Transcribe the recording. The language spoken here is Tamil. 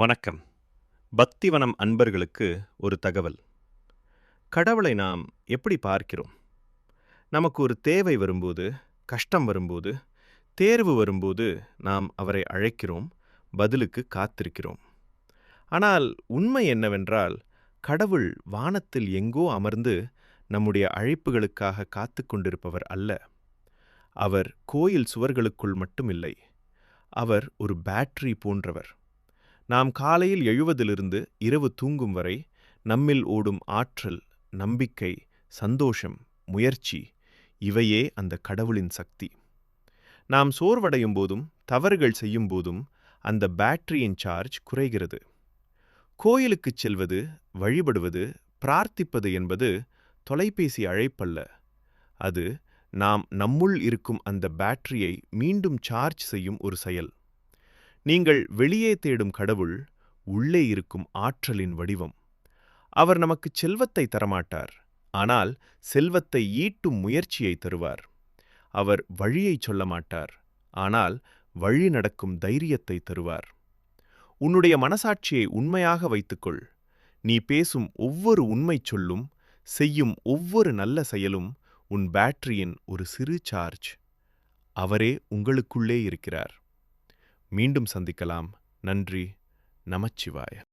வணக்கம். பக்திவனம் அன்பர்களுக்கு ஒரு தகவல். கடவுளை நாம் எப்படி பார்க்கிறோம்? நமக்கு ஒரு தேவை வரும்போது கஷ்டம் வரும்போது தேர்வு வரும்போது நாம் அவரை அழைக்கிறோம் பதிலுக்கு காத்திருக்கிறோம். ஆனால் உண்மை என்னவென்றால் கடவுள் வானத்தில் எங்கோ அமர்ந்து நம்முடைய அழைப்புகளுக்காக காத்து கொண்டிருப்பவர் அல்ல. அவர் கோயில் சுவர்களுக்குள் மட்டுமில்லை அவர் ஒரு பேட்டரி போன்றவர். நாம் காலையில் எழுவதிலிருந்து இரவு தூங்கும் வரை நம்மில் ஓடும் ஆற்றல் நம்பிக்கை சந்தோஷம் முயற்சி இவையே அந்த கடவுளின் சக்தி. நாம் சோர்வடையும் போதும் தவறுகள் செய்யும் போதும் அந்த பேட்டரியின் சார்ஜ் குறைகிறது. கோயிலுக்குச் செல்வது வழிபடுவது பிரார்த்திப்பது என்பது தொலைபேசி அழைப்பல்ல. அது நாம் நம்முள் இருக்கும் அந்த பேட்டரியை மீண்டும் சார்ஜ் செய்யும் ஒரு செயல். நீங்கள் வெளியே தேடும் கடவுள் உள்ளே இருக்கும் ஆற்றலின் வடிவம். அவர் நமக்கு செல்வத்தை தரமாட்டார் ஆனால் செல்வத்தை ஈட்டும் முயற்சியை தருவார். அவர் வழியை சொல்ல மாட்டார் ஆனால் வழி நடக்கும் தைரியத்தை தருவார். உன்னுடைய மனசாட்சியை உண்மையாக வைத்துக்கொள். நீ பேசும் ஒவ்வொரு உண்மை சொல்லும் செய்யும் ஒவ்வொரு நல்ல செயலும் உன் பேட்டரியின் ஒரு சிறு சார்ஜ். அவரே உங்களுக்குள்ளே இருக்கிறார். மீண்டும் சந்திக்கலாம். நன்றி. நமச்சிவாய.